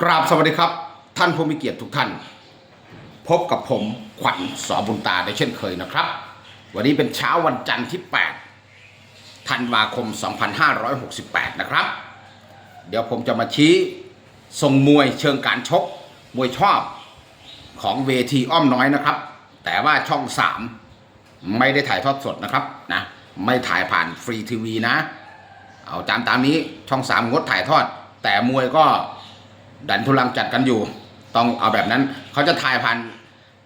กราบสวัสดีครับ ท่านผู้มีเกียรติทุกท่าน พบกับผมขวัญสอบุญตาได้เช่นเคยนะครับ วันนี้เป็นเช้าวันจันทร์ที่ 8 ธันวาคม 2568 นะครับ เดี๋ยวผมจะมาชี้ทรงมวยเชิงการชก มวยชอบของเวทีอ้อมน้อยนะครับ แต่ว่าช่อง 3 ไม่ได้ถ่ายทอดสดนะครับนะไม่ถ่ายผ่านฟรีทีวีนะ เอาตามตามนี้ช่อง 3 งดถ่ายทอด แต่มวยก็ ดันทุลังจัดกันอยู่ ต้องเอาแบบนั้น เขาจะถ่ายผ่าน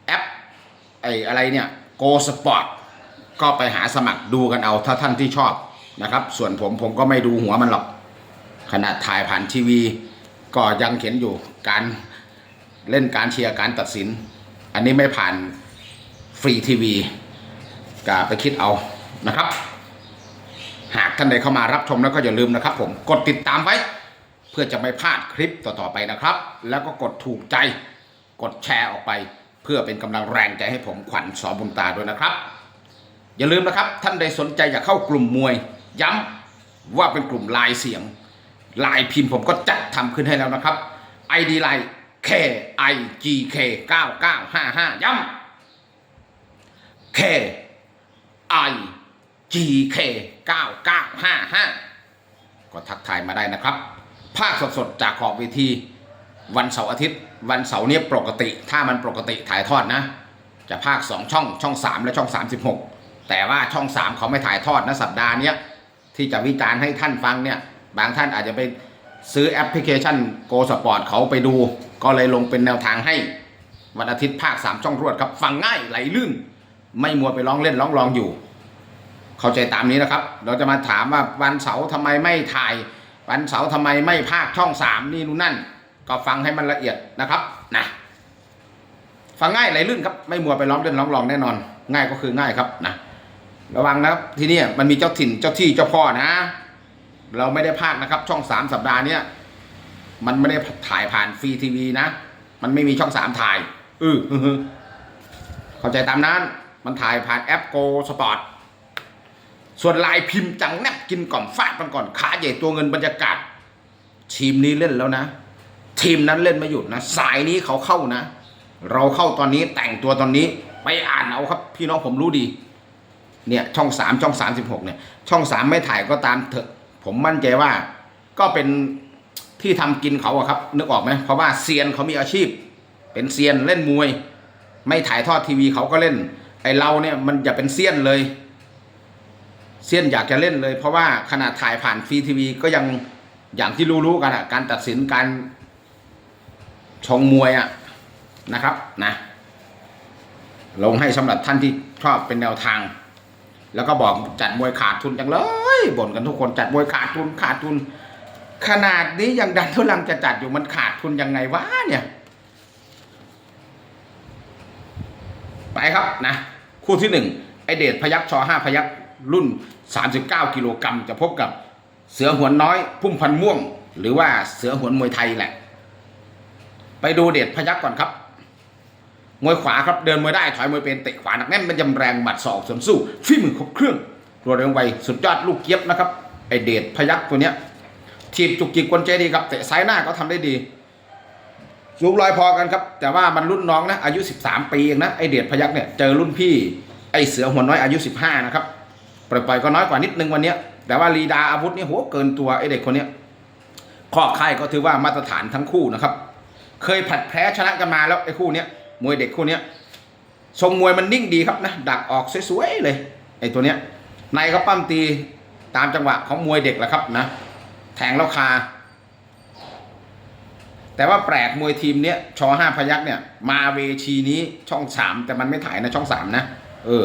แอปไอ้อะไรเนี่ย Go Sport ก็ไปหาสมัครดูกันเอาถ้าท่านที่ชอบนะครับ ส่วนผมผมก็ไม่ดูหัวมันหรอก ขนาดถ่ายผ่านทีวี ก็ยังเห็นอยู่การเล่นการเชียร์การตัดสิน อันนี้ไม่ผ่านฟรีทีวีก็ไปคิดเอานะครับ หากท่านใดเข้ามารับชมแล้วก็อย่าลืมนะครับ ผมกดติดตามไว้ พื่อจะไม่พลาดคลิปต่อๆไปนะครับ แล้วก็กดถูกใจ กดแชร์ออกไป เพื่อเป็นกำลังแรงใจให้ผมขวัญสอบุญตาด้วยนะครับ อย่าลืมนะครับท่านใดสนใจอยากเข้ากลุ่มมวย ย้ำว่าเป็นกลุ่มลายเสียงลายพิมพ์ผมก็จัดทำขึ้นให้แล้วนะครับ ID ไลน์ K I G K 9955 ย้ำ K I G K 9955 ก็ทักทายมาได้นะครับ ภาคสดๆ จากขอบเวทีวันเสาร์อาทิตย์ วันเสาร์เนี่ยปกติ ถ้ามันปกติถ่ายทอดนะ จะภาค 2 ช่องช่อง 3 และช่อง 36 แต่ว่าช่อง 3 เขาไม่ถ่ายทอดนะสัปดาห์เนี้ยที่จะวิจารณ์ให้ท่านฟังเนี่ยบางท่านอาจจะไปซื้อแอปพลิเคชัน Go Sport เขาไปดู ก็เลยลงเป็นแนวทางให้วันอาทิตย์ภาค 3 ช่องรวดครับฟังง่ายไหลลื่น ไม่มัวไปร้องเล่นร้องรองอยู่ เข้าใจตามนี้นะครับ เราจะมาถามว่าวันเสาร์ทำไมไม่ถ่าย วันเสาร์ทำไมไม่ภาคช่องสามนี่นู่นนั่น ก็ฟังให้มันละเอียดนะครับนะฟังง่ายไหลลื่นครับไม่มัวไปร้องเล่นร้องรองแน่นอน ง่ายก็คือง่ายครับนะระวังนะครับที่นี่มันมีเจ้าถิ่นเจ้าที่เจ้าพ่อนะ เราไม่ได้ภาคนะครับ ช่องสามสัปดาห์เนี้ยมันไม่ได้ถ่ายผ่านฟรีทีวีนะ มันไม่มีช่องสามถ่าย อือเข้าใจตามนั้น มันถ่ายผ่านแอปโกสปอร์ต ส่วนลายพิมพ์จังแนบกินก่อมฟาดมันก่อนขาใหญ่ตัวเงินบรรยากาศ ทีมนี้เล่นแล้วนะ ทีมนั้นเล่นไม่หยุดนะ สายนี้เขาเข้านะ เราเข้าตอนนี้แต่งตัวตอนนี้ไปอ่านเอาครับ พี่น้องผมรู้ดี เนี่ยช่องสามช่องสามสิบหกเนี่ย ช่องสามไม่ถ่ายก็ตามเถอะ ผมมั่นใจว่า ก็เป็นที่ทำกินเขาอะครับ นึกออกไหมเพราะว่าเซียนเขามีอาชีพ เป็นเซียนเล่นมวย ไม่ถ่ายทอดทีวีเขาก็เล่น ไอเราเนี่ยมันอย่าเป็นเซียนเลย เซียนอยากจะเล่นเลย เพราะว่าขนาดถ่ายผ่านฟรีทีวีก็ยังอย่างที่รู้ๆกันอะการตัดสินการชงมวยอะนะครับนะลงให้สำหรับท่านที่ชอบเป็นแนวทาง แล้วก็บอกจัดมวยขาดทุนจังเลยบ่นกันทุกคนจัดมวยขาดทุนขาดทุน ขนาดนี้ยังดันทุลังจะจัดอยู่มันขาดทุนยังไงวะเนี่ย ไปครับนะ คู่ที่หนึ่งไอเดชพยักชอห้าพยัก รุ่น 39 กิโลกรัมจะพบกับเสือหวนน้อย พุ่มพันม่วง หรือว่าเสือหวนมวยไทยแหละ ไปดูเดชพยักก่อนครับ มวยขวาครับเดินมวยได้ถอยมวยเป็นเตะขวาหนักแน่นมันยำแรงหมัดศอกสวนสู้ฝีมือครบเครื่องรวดเร็วไวสุดยอดลูกเกียบนะครับไอเดชพยักตัวเนี้ยทีบจุกจิกกวนใจดีครับเตะซ้ายหน้าก็ทำได้ดีสูงลอยพอกันครับ แต่ว่ามันรุ่นน้องนะอายุ 13 ปีเองนะไอเดชพยักเนี่ยเจอรุ่นพี่ไอเสือหัวน้อยอายุ 15 นะครับ ปล่อยๆก็น้อยกว่านิดนึงวันนี้แต่ว่าลีดาอาวุธนี่โหเกินตัวไอเด็กคนนี้ข้อค่ายก็ถือว่ามาตรฐานทั้งคู่นะครับ เคยผัดแพ้ชนะกันมาแล้วไอ้คู่เนี้ยมวยเด็กคู่เนี้ยทรงมวยมันนิ่งดีครับนะดักออกสวยๆเลยไอ้ตัวเนี้ยในก็ปั้มตีตามจังหวะของมวยเด็กแหละครับนะแทงแล้วคา แต่ว่าแปลกมวยทีมเนี้ยชอห้าพยักเนี่ย มาเวทีนี้ช่องสามแต่มันไม่ถ่ายนะช่องสามนะ เออ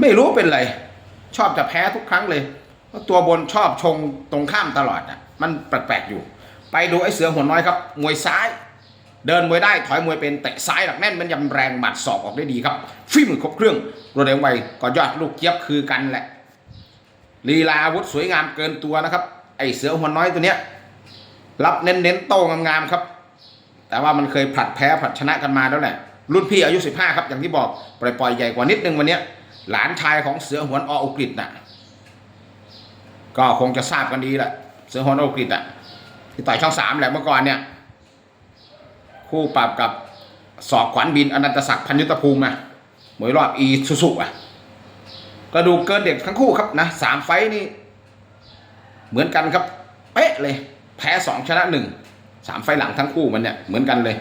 ไม่รู้เป็นไร ชอบจะแพ้ทุกครั้งเลยเพราะตัวบนชอบชงตรงข้ามตลอดอะมันแปลกๆอยู่ ไปดูไอ้เสือหัวน้อยครับ มวยซ้าย เดินมวยได้ถอยมวยเป็นเตะซ้ายหนักแน่นมันยำแรงหมัดศอกออกได้ดีครับฝีมือครบเครื่องรวดเร็วไวก็ยอดลูกเจี๊ยบคือกันแหละลีลาอาวุธสวยงามเกินตัวนะครับ ไอ้เสือหัวน้อยตัวเนี้ยรับเน้นๆโต้งามๆครับ แต่ว่ามันเคยผลัดแพ้ผลัดชนะกันมาแล้วแหละรุ่นพี่อายุ 15 ครับอย่างที่บอกปล่อยๆใหญ่กว่านิดนึงวันเนี้ย หลานชายของเสือหวนออุกฤษน่ะ ก็คงจะทราบกันดีแหละเสือหวนออุกฤษอะที่ต่อยช่องสามแหละเมื่อก่อนเนี่ย คู่ปรับกับสอกขวัญบินอนันตศักดิ์พันยุทธภูมิอะมวยรอบอีสุสุอะกระดูกเกินเด็กทั้งคู่ครับนะสามไฟนี่ เหมือนกันครับเป๊ะเลย แพ้สองชนะหนึ่งสามไฟหลังทั้งคู่มันเนี่ยเหมือนกันเลย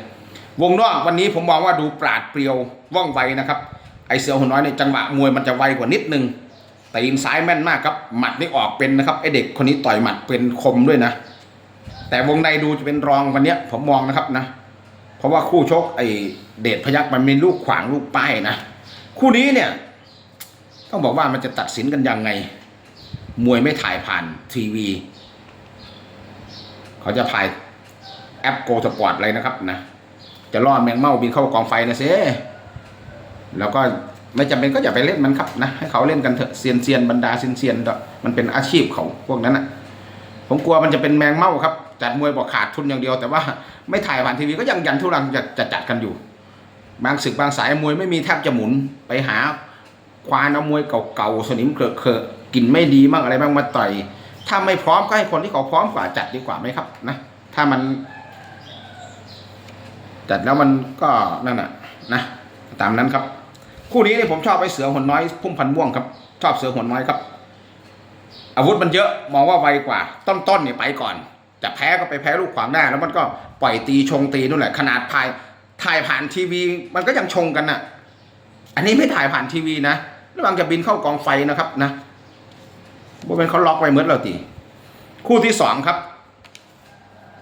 วงนอกวันนี้ผมมองว่าดูปราดเปรียวว่องไวนะครับ ไอเสือหัวน้อยในจังหวะมวยมันจะไวกว่านิดนึงแตีนซ้ายแม่นมากครับหมัดนี่ออกเป็นนะครับไอเด็กคนนี้ต่อยหมัดเป็นคมด้วยนะ แต่วงในดูจะเป็นรองวันเนี้ยผมมองนะครับนะ เพราะว่าคู่ชกไอเดชพยักมันมีลูกขวางลูกป้ายนะคู่นี้เนี่ย ต้องบอกว่ามันจะตัดสินกันยังไง มวยไม่ถ่ายผ่านทีวี เขาจะถ่ายแอปโกสปอร์ตอะไรนะครับนะจะล่อแมงเม่าบินเข้ากองไฟนะเซ่ แล้วก็ไม่จำเป็นก็อย่าไปเล่นมันครับนะให้เขาเล่นกันเถอะเซียนเซียนบรรดาเซียนเซียนมันเป็นอาชีพเขาพวกนั้นนะผมกลัวมันจะเป็นแมงเม่าครับจัดมวยบอกขาดทุนอย่างเดียว แต่ว่าไม่ถ่ายผ่านทีวีก็ยังยันทุรังจะจะจัดกันอยู่ บางศึกบางสายมวยไม่มีแทบจะหมุนไปหาควานเอามวยเก่าๆสนิมเกลอะๆกินไม่ดีบ้างอะไรบ้างมาต่อย ถ้าไม่พร้อมก็ให้คนที่เขาพร้อมกว่าจัดดีกว่าไหมครับนะถ้ามันจัดแล้วมันก็นั่นน่ะนะตามนั้นครับ คู่นี้นี่ผมชอบไอ้เสือหัวน้อยพุ่มพันธุ์ม่วงครับ ชอบเสือหัวน้อยครับ อาวุธมันเยอะมองว่าไวกว่า ต้นๆเนี่ยไปก่อน จะแพ้ก็ไปแพ้ลูกขวางได้แล้วมันก็ปล่อยตีชงตีนู่นแหละ ขนาดถ่ายถ่ายผ่านทีวี มันก็ยังชงกันน่ะ อันนี้ไม่ถ่ายผ่านทีวีนะระวังจะบินเข้ากองไฟนะครับนะว่าเป็นเขาล็อกไว้เมือเราตีคู่ที่สองครับ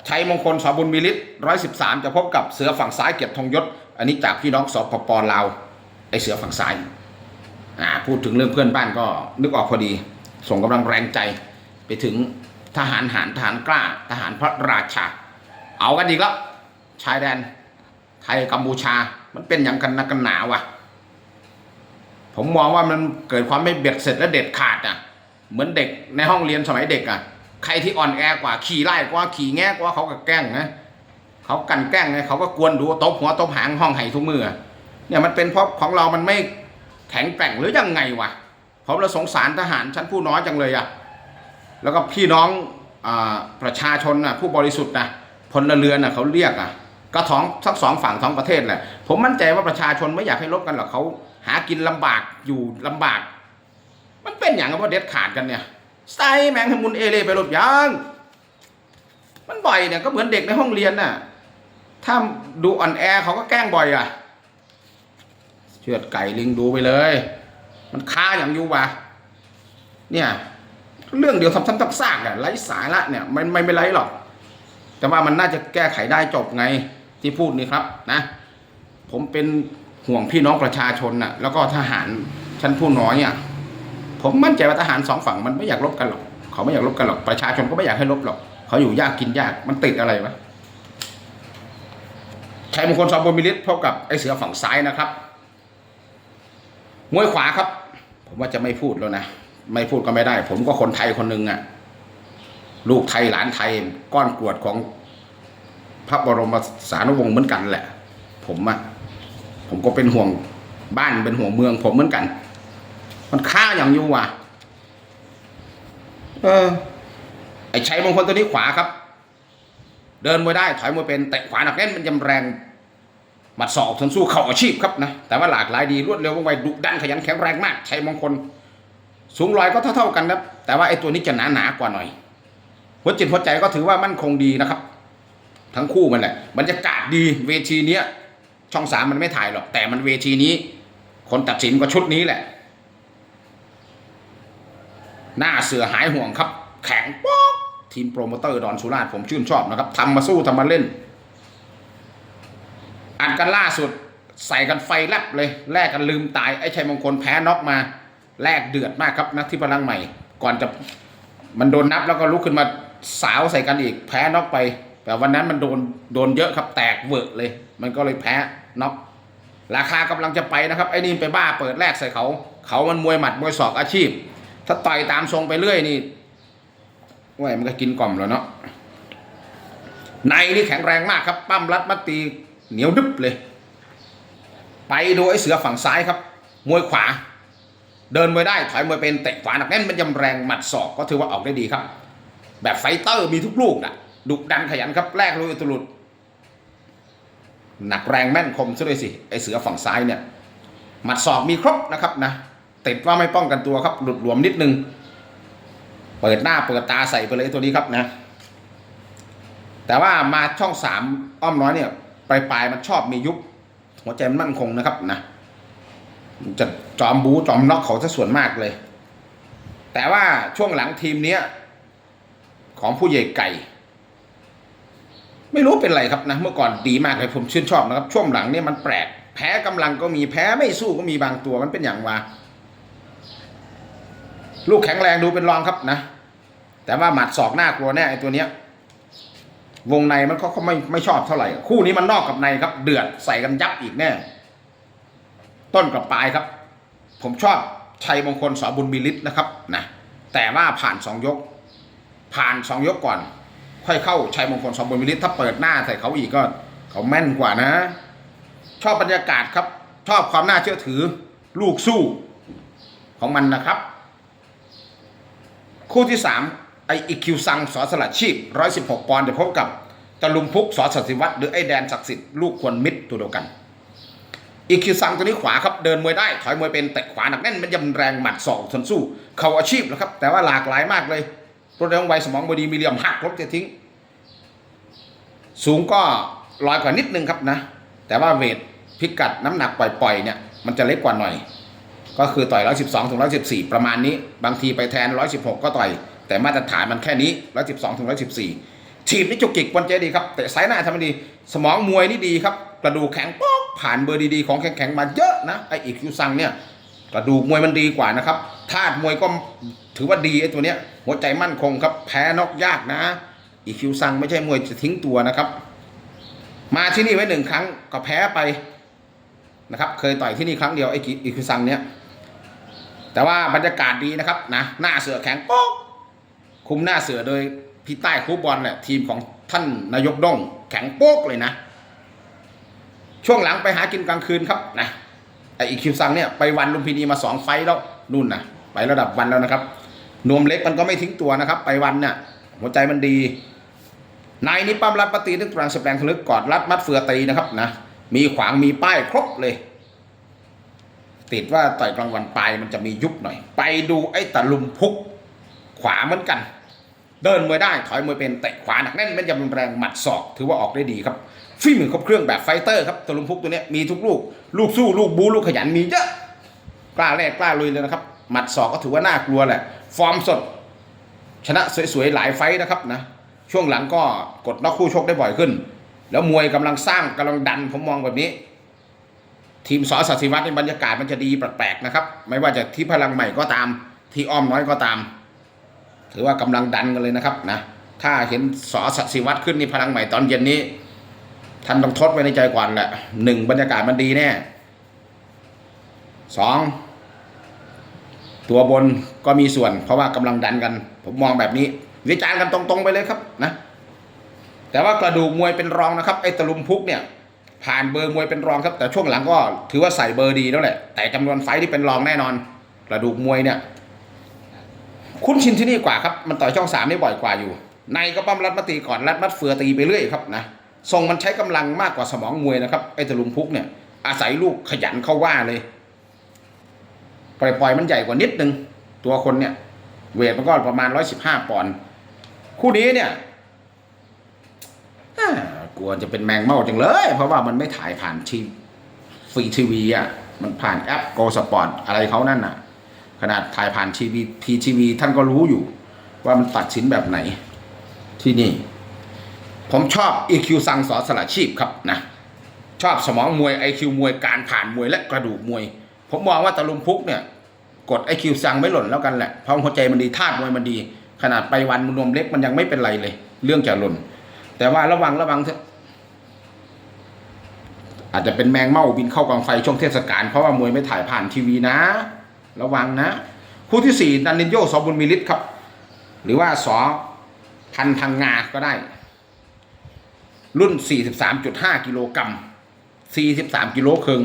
ชัยมงคลสอบุญมีฤทธิ์ร้อยสิบสามจะพบกับเสือฝั่งซ้ายเกียรติธงยศ อันนี้จากพี่น้องสปปลาว ไอเสือฝั่งซ้ายอ่าพูดถึงเรื่องเพื่อนบ้านก็นึกออกพอดี ส่งกำลังแรงใจไปถึงทหารหารทหารกล้า ทหารพระราชา เอากันอีกแล้วชายแดน ไทยกัมพูชามันเป็นอย่างกันนักกันหนาวะผมมองว่ามันเกิดความไม่เบ็ดเสร็จและเด็ดขาดอะ เหมือนเด็กในห้องเรียนสมัยเด็กอะ ใครที่อ่อนแอกว่าขี่ไล่กว่าขี่แง่กว่าเขาก็แกล้งนะเขากันแกล้งไงเขาก็กวนดูตบหัวตบหางห้องไห้ทุกมือ เนี่ยมันเป็นเพราะของเรามันไม่แข็งแกร่งหรือยังไงวะผมเราสงสารทหารชั้นผู้น้อยจังเลยอะแล้วก็พี่น้องอประชาชนนะผู้บริสุทธิ์นะพลเรือนน่ะเขาเรียกอะก็ท้องทั้งสองฝั่งท้องประเทศแหละผมมั่นใจว่าประชาชนไม่อยากให้ลบกันหรอกเขาหากินลำบากอยู่ลำบาก มันเป็นอย่างกับว่าเด็ดขาดกันเนี่ยใส่แมงมุนเอเล่ไปลบยางมันบ่อยเนี่ยก็เหมือนเด็กในห้องเรียนน่ะถ้าดูอ่อนแอเขาก็แกล้งบ่อยอะ เชือดไก่ลิงดูไปเลย มันค้าอย่างยูวะเนี่ย เรื่องเดียวซ้ำๆซากๆอะไร้สาระเนี่ยมันไม่ไม่ไรหรอก แต่ว่ามันน่าจะแก้ไขได้จบไงที่พูดนี่ครับนะ ผมเป็นห่วงพี่น้องประชาชนน่ะ แล้วก็ทหารชั้นผู้น้อยอะผมมั่นใจว่าทหารสองฝั่งมันไม่อยากลบกันหรอกเขาไม่อยากลบกันหรอกประชาชนก็ไม่อยากให้ลบหรอก เขาอยู่ยากกินยากมันติดอะไรวะชัยมงคลสอบมิลิตพบกับไอเสือฝั่งซ้ายนะครับ มวยขวาครับ ผมว่าจะไม่พูดแล้วนะ ไม่พูดก็ไม่ได้ ผมก็คนไทยคนหนึ่งอะลูกไทยหลานไทย ก้อนกรวดของพระบรมสารวงศ์เหมือนกันแหละ ผมอะผมก็เป็นห่วงบ้านเป็นห่วงเมือง ผมเหมือนกัน มันฆ่าอย่างยูว่ะ เออ ไอ้ชัยมงคลตัวนี้ขวาครับ เดินมวยได้ถอยมวยเป็นเตะขวาหนักแน่นมันยำแรง มัดศอกทนสู้เข่าอาชีพครับนะแต่ว่าหลากหลายดีรวดเร็วว่องไวดุดันขยันแข็งแรงมากชัยมงคล สูงลอยก็เท่าๆกันครับแต่ว่าไอ้ตัวนี้จะหนาหนากว่าหน่อย หัวจิตหัวใจก็ถือว่ามั่นคงดีนะครับ ทั้งคู่มันแหละบรรยากาศดีเวทีเนี้ยช่องสามมันไม่ถ่ายหรอก แต่มันเวทีนี้ คนตัดสินก็ชุดนี้แหละ หน้าเสือหายห่วงครับ แข็งป๊อกทีมโปรโมเตอร์ดอนสุราษฎร์ผมชื่นชอบนะครับทำมาสู้ทำมาเล่น อัดกันล่าสุดใส่กันไฟแลบเลยแลกกันลืมตายไอ้ชัยมงคลแพ้น็อกมาแลกเดือดมากครับนะที่พลังใหม่ ก่อนจะมันโดนนับแล้วก็ลุกขึ้นมาสาวใส่กันอีกแพ้น็อกไป แต่วันนั้นมันโดนโดนเยอะครับแตกเวอะเลย มันก็เลยแพ้น็อกราคากำลังจะไปนะครับไอ้นี่ไปบ้าเปิดแลกใส่เขา เขามันมวยหมัดมวยศอกอาชีพ ถ้าต่อยตามทรงไปเรื่อยนี่ว้ยมันก็กินกล่อมแล้วเนาะในนี่แข็งแรงมากครับปั้มรัดมัดตี เหนียวดึบเลย ไปดูไอ้เสือฝั่งซ้ายครับ มวยขวา เดินมวยได้ถอยมวยเป็นเตะขวาหนักแน่นมันยำแรงหมัดศอกก็ถือว่าออกได้ดีครับ แบบไฟเตอร์มีทุกลูกนะดุดันขยันครับแรกลุยอุตลุดหนักแรงแม่นคมซะด้วยสิไอเสือฝั่งซ้ายเนี่ยหมัดศอกมีครบนะครับนะติดว่าไม่ป้องกันตัวครับ หลุดหลวมนิดนึง เปิดหน้าเปิดตาใส่ไปเลยตัวนี้ครับนะ แต่ว่ามาช่องสามอ้อมน้อยเนี่ย ปลายปลายมันชอบมียุบหัวใจมันมั่นคงนะครับนะมันจะจอมบูจอมน็อกเขาซะส่วนมากเลย แต่ว่าช่วงหลังทีมเนี้ยของผู้ใหญ่ไก่ ไม่รู้เป็นไรครับนะ เมื่อก่อนดีมากเลยผมชื่นชอบนะครับ ช่วงหลังเนี่ยมันแปลกแพ้กำลังก็มีแพ้ไม่สู้ก็มีบางตัวมันเป็นอย่างว่าลูกแข็งแรงดูเป็นรองครับนะ แต่ว่าหมัดศอกหน้ากลัวแน่ไอ้ตัวเนี้ย วงในมันเขาเขาไม่ไม่ชอบเท่าไหร่ คู่นี้มันนอกกับในครับ เดือดใส่กันยับอีกแน่ ต้นกับปลายครับ ผมชอบชัยมงคลสอบุญมีฤทธิ์นะครับนะแต่ว่าผ่านสองยก ผ่านสองยกก่อน ค่อยเข้าชัยมงคลสอบุญมีฤทธิ์ถ้าเปิดหน้าใส่เขาอีกก็ เขาแม่นกว่านะ ชอบบรรยากาศครับ ชอบความน่าเชื่อถือ ลูกสู้ของมันนะครับ คู่ที่สาม ไออีคิวซังสอสลัดชีพร้อยสิบหกปอนด์จะพบกับตะลุมพุกสอสัตสิวัตรหรือไอแดนศักดิ์สิทธิ์ลูกควรมิตรตัวเดียวกันอีคิวซังตัวนี้ขวาครับเดินมวยได้ถอยมวยเป็นเตะขวาหนักแน่นมันยำแรงหมัดศอกทนสู้ เขาอาชีพนะครับ แต่ว่าหลากหลายมากเลยรถเร็วไวสมองบดีมีเหลี่ยมหักลบจะทิ้ง สูงก็ลอยกว่านิดนึงครับนะ แต่ว่าเวทพิกัดน้ำหนักปล่อยๆเนี่ยมันจะเล็กกว่าหน่อย ก็คือต่อย 112ถึง114 ประมาณนี้ บางทีไปแทน 116 ก็ต่อย แต่มาตรฐานมันแค่นี้112ถึง114ทีมนี่จุกจิกวันเจดีครับแต่สายหน้าทำได้ดี สมองมวยนี่ดีครับ กระดูกแข็งป๊อกผ่านเบอร์ดีๆของแข็งๆมาเยอะนะไออีคิวซังเนี่ยกระดูกมวยมันดีกว่านะครับธาตุมวยก็ถือว่าดีไอตัวเนี้ยหัวใจมั่นคงครับ แพ้นอกยากนะอีคิวซังไม่ใช่มวยจะทิ้งตัวนะครับ มาที่นี่ไว้หนึ่งครั้งก็แพ้ไปนะครับ เคยต่อยที่นี่ครั้งเดียวไออีคิวซังเนี้ยแต่ว่าบรรยากาศดีนะครับนะหน้าเสือแข็งป๊อก คุมหน้าเสือโดยพี่ใต้คูบอลแหละทีมของท่านนายกด้งแข็งโป๊กเลยนะ ช่วงหลังไปหากินกลางคืนครับนะไออีคิวซังเนี่ยไปวันลุมพินีมาสองไฟแล้วนู่นนะไประดับวันแล้วนะครับนวมเล็กมันก็ไม่ทิ้งตัวนะครับ ไปวันเนี่ยหัวใจมันดีนายนี่ปั้มรัดปตีนึกตรังสแปลงทะลึกกอดรัดมัดเฟือตีนะครับนะมีขวางมีป้ายครบเลย ติดว่าต่อยกลางวันไปมันจะมียุบหน่อย ไปดูไอ้ตะลุมพุกขวาเหมือนกัน เดินมวยได้ถอยมวยเป็นเตะขวาหนักแน่นแม่นยำแรงหมัดศอก ถือว่าออกได้ดีครับฝีมือครบเครื่องแบบไฟเตอร์ครับตะลุมพุกตัวนี้มีทุกลูก ลูกสู้ลูกบูลูกขยันมีเยอะกล้าแรกกล้าลุยเลยนะครับหมัดศอกก็ถือว่าน่ากลัวแหละ ฟอร์มสด ชนะสวยๆหลายไฟนะครับนะช่วงหลังก็กดนอกคู่ชกได้บ่อยขึ้น แล้วมวยกำลังสร้างกำลังดันผมมองแบบนี้ ทีมสอสัตย์ศิวัตในบรรยากาศมันจะดีแปลกๆนะครับ ไม่ว่าจะที่พลังใหม่ก็ตาม ที่อ้อมน้อยก็ตาม ถือว่ากำลังดันกันเลยนะครับนะถ้าเห็นสอสศิวัตรขึ้นนี่พลังใหม่ตอนเย็นนี้ท่านต้องทดไว้ในใจก่อนแหละหนึ่งบรรยากาศมันดีแน่สองตัวบนก็มีส่วน เพราะว่ากำลังดันกัน ผมมองแบบนี้ วิจารณ์กันตรงๆไปเลยครับนะแต่ว่ากระดูกมวยเป็นรองนะครับไอ้ตะลุมพุกเนี่ยผ่านเบอร์มวยเป็นรองครับ แต่ช่วงหลังก็ถือว่าใส่เบอร์ดีแล้วแหละแต่จำนวนไฟที่เป็นรองแน่นอน กระดูกมวยเนี่ย คุ้นชินที่นี่กว่าครับ มันต่อยช่องสามนี่บ่อยกว่าอยู่ ในก็ปั้มรัดมาตีก่อนรัดมัดเฟือตีไปเรื่อยครับนะทรงมันใช้กำลังมากกว่าสมองมวยนะครับไอ้ตะลุมพุกเนี่ยอาศัยลูกขยันเข้าว่าเลย ปล่อยๆมันใหญ่กว่านิดนึง ตัวคนเนี่ย เวทมันก็ประมาณร้อยสิบห้าปอนด์คู่นี้เนี่ยกลัวจะเป็นแมงเม่าจังเลย เพราะว่ามันไม่ถ่ายผ่านทีฟรีทีวีอะมันผ่านแอปโกสปอร์ตอะไรเขานั่นน่ะ ขนาดถ่ายผ่านทีวีพีทีวีท่านก็รู้อยู่ ว่ามันตัดสินแบบไหนที่นี่ ผมชอบ EQ สังสอสละชีพครับนะชอบสมองมวย IQ มวยการผ่านมวยและกระดูกมวย ผมมองว่าตะลุมพุกเนี่ยกด IQ สั่งไม่หล่นแล้วกันแหละเพราะหัวใจมันดีธาตุมวยมันดี ขนาดไปวันมันนมเล็กมันยังไม่เป็นไรเลย เรื่องจะหล่น แต่ว่าระวังระวังเถอะอาจจะเป็นแมงเม่าบินเข้ากองไฟช่วงเทศกาลเพราะว่ามวยไม่ถ่ายผ่านทีวีนะ ระวังนะ คู่ที่สี่ดันนินโยสอบุญมีฤทธิ์ครับ หรือว่าสอพันพังงาก็ได้ รุ่น 43.5 กิโลกรัม43 กิโลครึ่ง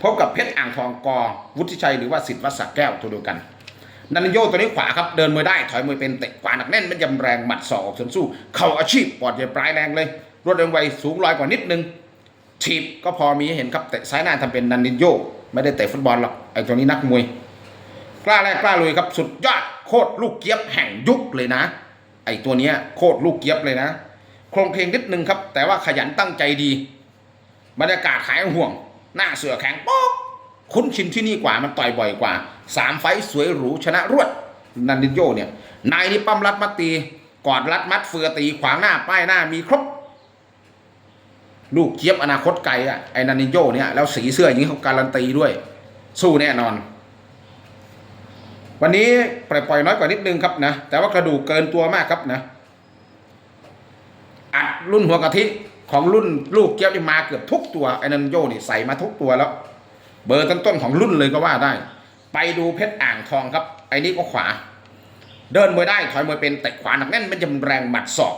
พบกับเพชรอ่างทองกอวุฒิชัยหรือว่าสิทธิ์วัดสักแก้วตัวเดียวกันนันโยตัวนี้ขวาครับ เดินมือได้ถอยมือเป็นเตะขวาหนักแน่นมันยำแรงหมัดศอกออกสวนสู้ เข่าอาชีพปอดใหญ่ปลายแรงเลย รวดเร็วไวสูงลอยกว่านิดนึงถีบก็พอมีเห็นครับเตะซ้ายหน้าทำเป็นนันนิโยไม่ได้เตะฟุตบอลหรอกไอ้ตัวนี้นักมวย กล้าแรกกล้าลุยครับสุดยอดโคตรลูกเกียบแห่งยุคเลยนะ ไอ้ตัวเนี้ยโคตรลูกเกียบเลยนะ โครงเพลงนิดนึงครับ แต่ว่าขยันตั้งใจดี บรรยากาศหายห่วง หน้าเสือแข็งป๊อกคุ้นชินที่นี่กว่ามันต่อยบ่อยกว่าสามไฟสวยหรูชนะรวดนันดินโยเนี่ยนายนี่ปั้มรัดมัดตีกอดรัดมัดเฟือตีขวางหน้าป้ายหน้ามีครบ ลูกเจี๊ยบอนาคตไกลอะไอ้นันดินโยเนี่ยแล้วสีเสื้ออย่างนี้เขาการันตีด้วย สู้แน่นอน วันนี้ปล่อยๆน้อยกว่านิดนึงครับนะ แต่ว่ากระดูกเกินตัวมากครับนะ อัดรุ่นหัวกะทิของรุ่นลูกเจี๊ยบนี่มาเกือบทุกตัวไอ้นันโยนี่ใส่มาทุกตัวแล้ว เบอร์ต้นๆของรุ่นเลยก็ว่าได้ ไปดูเพชรอ่างทองครับ ไอ้นี่ก็ขวา เดินมวยได้ถอยมวยเป็นเตะขวาหนักแน่นมันจะแรงหมัดศอก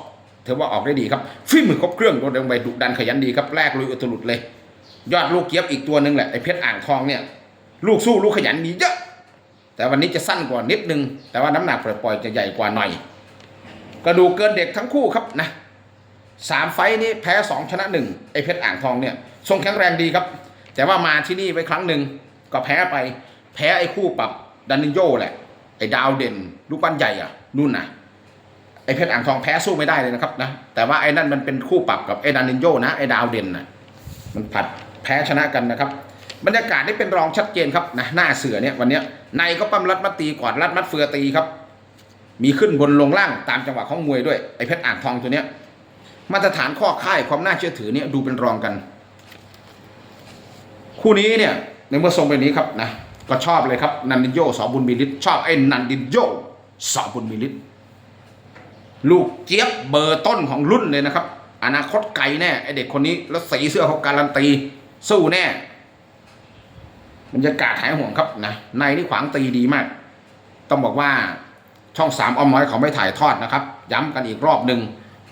ถือว่าออกได้ดีครับฟิมือครบเครื่องโดนเดินไปดุดันขยันดีครับแรกลุยอุตลุดเลย ยอดลูกเกียบอีกตัวหนึ่งแหละไอ้เพชรอ่างทองเนี่ย ลูกสู้ลูกขยันมีเยอะ แต่วันนี้จะสั้นกว่านิดนึง แต่ว่าน้ำหนักปล่อยๆจะใหญ่กว่าหน่อย กระดูกเกินเด็กทั้งคู่ครับนะสามไฟนี้แพ้สองชนะหนึ่งไอเพชรอ่างทองเนี่ยทรงแข็งแรงดีครับ แต่ว่ามาที่นี่ไปครั้งหนึ่งก็แพ้ไป แพ้ไอ้คู่ปรับดันนิโยแหละ ไอ้ดาวเด่นลูกปั้นใหญ่อะนู่นนะไอ้เพชรอ่างทองแพ้สู้ไม่ได้เลยนะครับนะแต่ว่าไอ้นั่นมันเป็นคู่ปรับกับไอ้ดันนิโยนะไอ้ดาวเด่นนะมันผัดแพ้ชนะกันนะครับ บรรยากาศนี่เป็นรองชัดเจนครับนะหน้าเสือเนี่ยวันเนี้ยในก็ปั้มรัดมัดตีกอดรัดมัดเฟือตีครับ มีขึ้นบนลงล่างตามจังหวะของมวยด้วยไอ้เพชรอ่างทองตัวเนี้ยมาตรฐานข้อค่ายความน่าเชื่อถือเนี่ยดูเป็นรองกัน คู่นี้เนี่ยในเมื่อทรงเป็นนี้ครับนะก็ชอบเลยครับนันดินโยสอบุญมีฤทธิ์ชอบไอ้นันดินโยสอบุญมีฤทธิ์ลูกเจี๊ยบเบอร์ต้นของรุ่นเลยนะครับ อนาคตไกลแน่ไอเด็กคนนี้แล้วสีเสื้อเขาการันตีสู้แน่ บรรยากาศหายห่วงครับนะในนี่ขวางตีดีมาก ต้องบอกว่าช่องสามอ้อมน้อยเขาไม่ถ่ายทอดนะครับ ย้ำกันอีกรอบหนึ่ง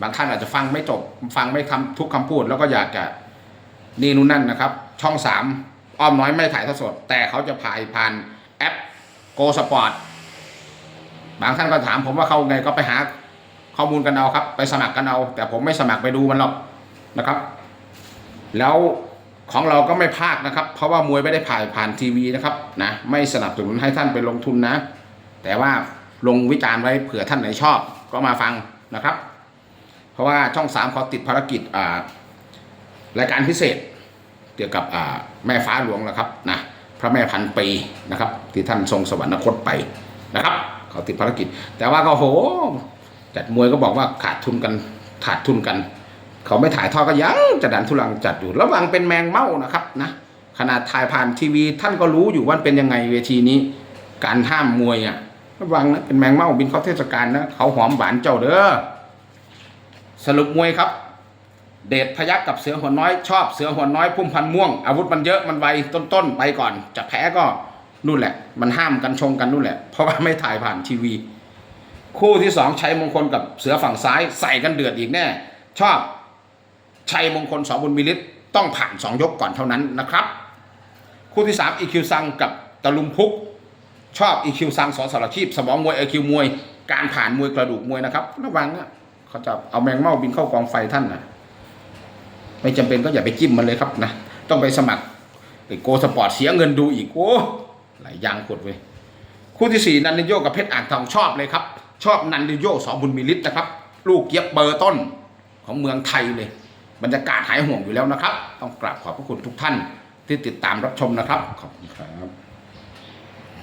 บางท่านอาจจะฟังไม่จบ ฟังไม่คำทุกคำพูด แล้วก็อยากจะนี่นู่นนั่นนะครับ ช่องสามอ้อมน้อยไม่ถ่ายทอดสด แต่เขาจะผ่านผ่านแอปโกสปอร์ตบางท่านก็ถามผมว่าเขาไงก็ไปหาข้อมูลกันเอาครับ ไปสมัครกันเอา แต่ผมไม่สมัครไปดูมันหรอกนะครับ แล้ว ของเราก็ไม่พลาดนะครับ เพราะว่ามวยไม่ได้ผ่านผ่านทีวีนะครับนะไม่สนับสนุนให้ท่านไปลงทุนนะ แต่ว่าลงวิจารณ์ไว้เผื่อท่านไหนชอบ ก็มาฟังนะครับ เพราะว่าช่องสามเขาติดภารกิจอ่ารายการพิเศษ เกี่ยวกับอ่าแม่ฟ้าหลวงนะครับนะพระแม่พันปีนะครับ ที่ท่านทรงสวรรคตไปนะครับเขาติดภารกิจ แต่ว่าก็โหจัดมวยก็บอกว่าขาดทุนกันขาดทุนกัน เขาไม่ถ่ายทอดก็ยังจะดันทุลังจัดอยู่ ระวังเป็นแมงเม่านะครับนะขนาดถ่ายผ่านทีวี ท่านก็รู้อยู่ว่าเป็นยังไงเวทีนี้ การห้ามมวยอะระวังนะเป็นแมงเม่าบินเข้าเทศกาลนะเขาหอมหวานเจ้าเด้อสรุปมวยครับ เดชพยักกับเสือหัวน้อยชอบเสือหัวน้อยพุ่มพันม่วง อาวุธมันเยอะมันไวต้นๆไปก่อน จะแพ้ก็นู่นแหละ มันห้ามกันชงกันนู่นแหละ เพราะว่าไม่ถ่ายผ่านทีวี คู่ที่สองชัยมงคลกับเสือฝั่งซ้ายใส่กันเดือดอีกแน่ ชอบ ชัยมงคลสอบุญมิลิตต้องผ่านสองยกก่อนเท่านั้นนะครับ คู่ที่สามอีคิวซังกับตะลุมพุก ชอบอีคิวซังสอนสารชีพ สมองมวยเอคิวมวย การผ่านมวยกระดูกมวยนะครับ ระวังนะเขาจะเอาแมงเม่าบินเข้ากองไฟท่านนะไม่จำเป็นก็อย่าไปจิ้มมันเลยครับนะ ต้องไปสมัครไอ้โกสปอร์ตเสียเงินดูอีกโอ้หลายยางกดเว้ยคู่ที่สี่นันดิโยกับเพชรอ่างทองชอบเลยครับ ชอบนันดิโยสอบุญมีฤทธิ์นะครับ ลูกเย็บเบอร์ต้นของเมืองไทยเลย บรรยากาศหายห่วงอยู่แล้วนะครับ ต้องกราบขอบพระคุณทุกท่านที่ติดตามรับชมนะครับ ขอบคุณครับ